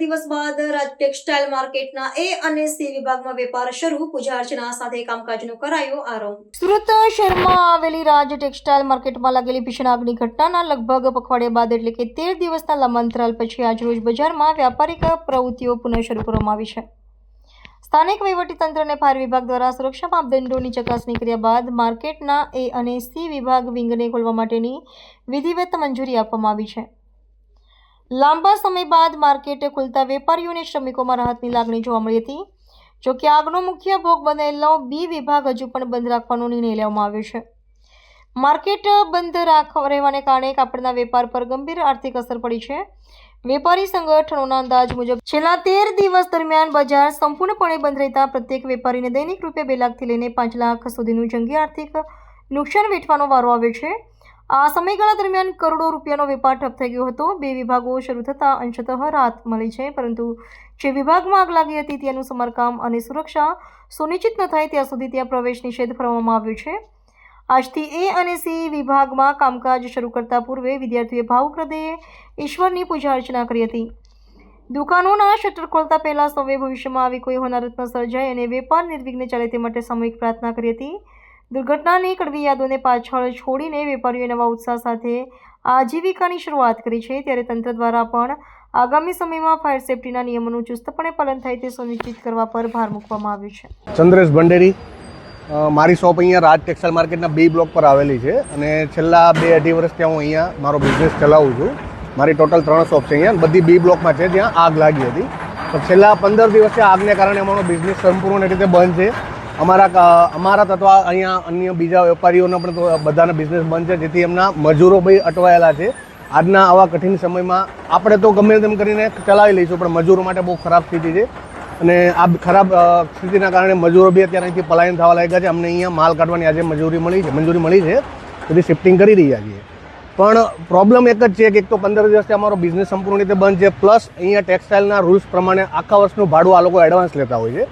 દિવસ બાદ રાજ ટેક્સટાઇલ માર્કેટના એ અને સી વિભાગમાં વેપાર શરૂ. પૂજા અર્ચના સાથે કામકાજનો કરાયો આરંભ. સુરત શહેરમાં આવેલી રાજ ટેક્સટાઇલ માર્કેટમાં લાગેલી ભીષણ આગની ઘટનાના લગભગ પખવાડિયા બાદ એટલે કે તેર દિવસના લાંબા પછી આજરોજ બજારમાં વ્યાપારિક પ્રવૃત્તિઓ પુનઃ શરૂ કરવામાં આવી છે. સ્થાનિક વહીવટીતંત્ર અને ફાયર વિભાગ દ્વારા સુરક્ષા માપદંડોની ચકાસણી કર્યા બાદ માર્કેટના એ અને સી વિભાગ વિંગને ખોલવા માટેની વિધિવત મંજૂરી આપવામાં આવી છે. લાંબા સમય બાદ માર્કેટ ખુલતા વેપારીઓને શ્રમિકોમાં રાહતની લાગણી જોવા મળી હતી. જો કે આગનો મુખ્ય ભોગ બનેલો બી વિભાગ હજુ પણ બંધ રાખવાનો નિર્ણય લેવામાં આવ્યો છે. માર્કેટ બંધ રાખ રહેવાને કારણે કાપડના વેપાર પર ગંભીર આર્થિક અસર પડી છે. વેપારી સંગઠનોના અંદાજ મુજબ, છેલ્લા તેર દિવસ દરમિયાન બજાર સંપૂર્ણપણે બંધ રહેતા પ્રત્યેક વેપારીને દૈનિક રૂપિયા બે લાખથી લઈને પાંચ લાખ સુધીનું જંગી આર્થિક નુકસાન વેઠવાનો વારો આવ્યો છે. આ સમયગાળા દરમિયાન કરોડો રૂપિયાનો વેપાર ઠપ થઈ ગયો હતો. બે વિભાગો શરૂ થતાં અંશતઃ રાહત મળી છે, પરંતુ જે વિભાગમાં આગ લાગી હતી ત્યાંનું સમારકામ અને સુરક્ષા સુનિશ્ચિત ન થાય ત્યાં સુધી ત્યાં પ્રવેશ નિષેધ ફરવામાં આવ્યો છે. આજથી એ અને સી વિભાગમાં કામકાજ શરૂ કરતા પૂર્વે વિદ્યાર્થીઓએ ભાવુક હૃદયે ઈશ્વરની પૂજા અર્ચના કરી હતી. દુકાનોના શટર ખોલતા પહેલાં સૌએ ભવિષ્યમાં આવી કોઈ હોનારત સર્જાય અને વેપાર નિર્વિઘ્ને ચાલે તે માટે સામૂહિક પ્રાર્થના કરી હતી. દુર્ઘટનાની કડવી યાદોને પાછળ છોડીને વેપારીઓએ નવા ઉત્સાહ સાથે આજીવિકાની શરૂઆત કરી છે. ત્યારે તંત્ર દ્વારા પણ આગામી સમયમાં ફાયર સેફટીના નિયમોનું ચુસ્તપણે પાલન થાય તે સુનિશ્ચિત કરવા પર ભાર મૂકવામાં આવ્યો છે. ચંદ્રેશ ભંડેરી મારી શોપ અહીંયા રાજ ટેક્સટાઇલ માર્કેટના બી બ્લોક પર આવેલી છે અને છેલ્લા બે અઢી વર્ષથી હું અહીંયા મારો બિઝનેસ ચલાવું છું. મારી ટોટલ ત્રણ શોપ છે અહીંયા બધી બી બ્લોકમાં છે, જ્યાં આગ લાગી હતી. તો છેલ્લા પંદર દિવસથી આગને કારણે અમારો બિઝનેસ સંપૂર્ણ રીતે બંધ છે. અમારા અમારા તથા અહીંયા અન્ય બીજા વેપારીઓના પણ બધાના બિઝનેસ બંધ છે. જેથી એમના મજૂરો ભાઈ અટવાયેલા છે. આજના આવા કઠિન સમયમાં આપણે તો ગમે તેમ કરીને ચલાવી લઈશું, પણ મજૂરો માટે બહુ ખરાબ સ્થિતિ છે. અને આ ખરાબ સ્થિતિના કારણે મજૂરો બી અત્યારે અહીંથી પલાયન થવા લાગ્યા છે. અમને અહીંયા માલ કાઢવાની આજે મજૂરી મળી છે, મંજૂરી મળી છે. બધી શિફ્ટિંગ કરી રહ્યા છીએ. પણ પ્રોબ્લેમ એક જ છે કે એક તો પંદર દિવસથી અમારો બિઝનેસ સંપૂર્ણ રીતે બંધ છે. પ્લસ અહીંયા ટેક્સટાઇલના રૂલ્સ પ્રમાણે આખા વર્ષનું ભાડું આ લોકો એડવાન્સ લેતા હોય છે.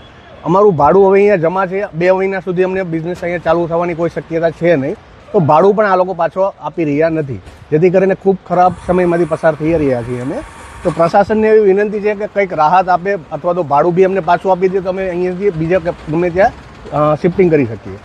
અમારું ભાડું હવે અહીંયા જમા છે. બે મહિના સુધી અમને બિઝનેસ અહીંયા ચાલુ થવાની કોઈ શક્યતા છે નહીં. તો ભાડું પણ આ લોકો પાછો આપી રહ્યા નથી. જેથી કરીને ખૂબ ખરાબ સમયમાંથી પસાર થઈ રહ્યા છીએ અમે. તો પ્રશાસનને એવી વિનંતી છે કે કંઈક રાહત આપે અથવા તો ભાડું બી અમને પાછું આપી દે તો અમે અહીંયાથી બીજા ગમે ત્યાં શિફ્ટિંગ કરી શકીએ.